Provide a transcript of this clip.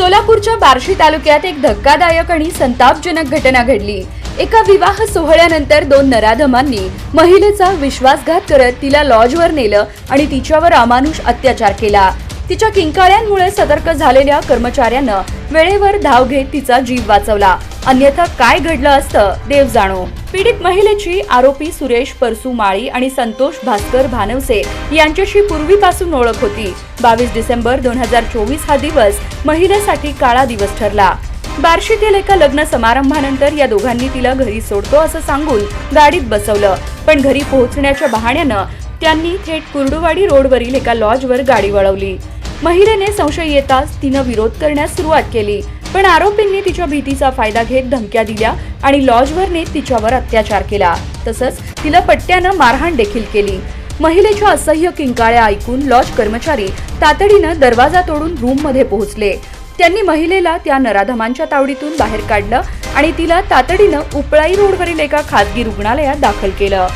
सोलापूरच्या बार्शी तालुक्यात एक धक्कादायक आणि संतापजनक घटना घडली. एका विवाह सोहळ्यानंतर दोन नराधमांनी महिलेचा विश्वासघात करत तिला लॉजवर नेलं आणि तिच्यावर अमानुष अत्याचार केला. तिच्या किंकाळ्यांमुळे सतर्क झालेल्या कर्मचाऱ्यानं वेळेवर धाव घेत तिचा जीव वाचवला. अन्यथा काय घडलं असतं देव जाणो. पीडित महिलेची आरोपी सुरेश परसू माळी आणि संतोष भास्कर भानवसे यांच्याशी पूर्वीपासून ओळख होती. बावीस डिसेंबर दोन हजार चोवीस हा दिवस महिलेसाठी काळा दिवस ठरला. बार्शीतील एका लग्न समारंभानंतर या दोघांनी तिला घरी सोडतो असं सांगून गाडीत बसवलं. पण घरी पोहोचण्याच्या बहाण्यानं त्यांनी थेट कुर्डुवाडी रोडवरील एका लॉजवर गाडी वळवली. महिलेने संशय येताच तिनं विरोध करण्यास सुरुवात केली. पण आरोपींनी तिच्या भीतीचा फायदा घेत धमक्या दिल्या आणि लॉजवर नेत तिच्यावर अत्याचार केला. तसंच तिला पट्ट्यानं मारहाण देखील केली. महिलेच्या असह्य किंकाळ्या ऐकून लॉज कर्मचारी तातडीनं दरवाजा तोडून रूममध्ये पोहोचले. त्यांनी महिलेला त्या नराधमांच्या तावडीतून बाहेर काढलं आणि तिला तातडीनं उपळाई रोडवरील एका खाजगी रुग्णालयात दाखल केलं.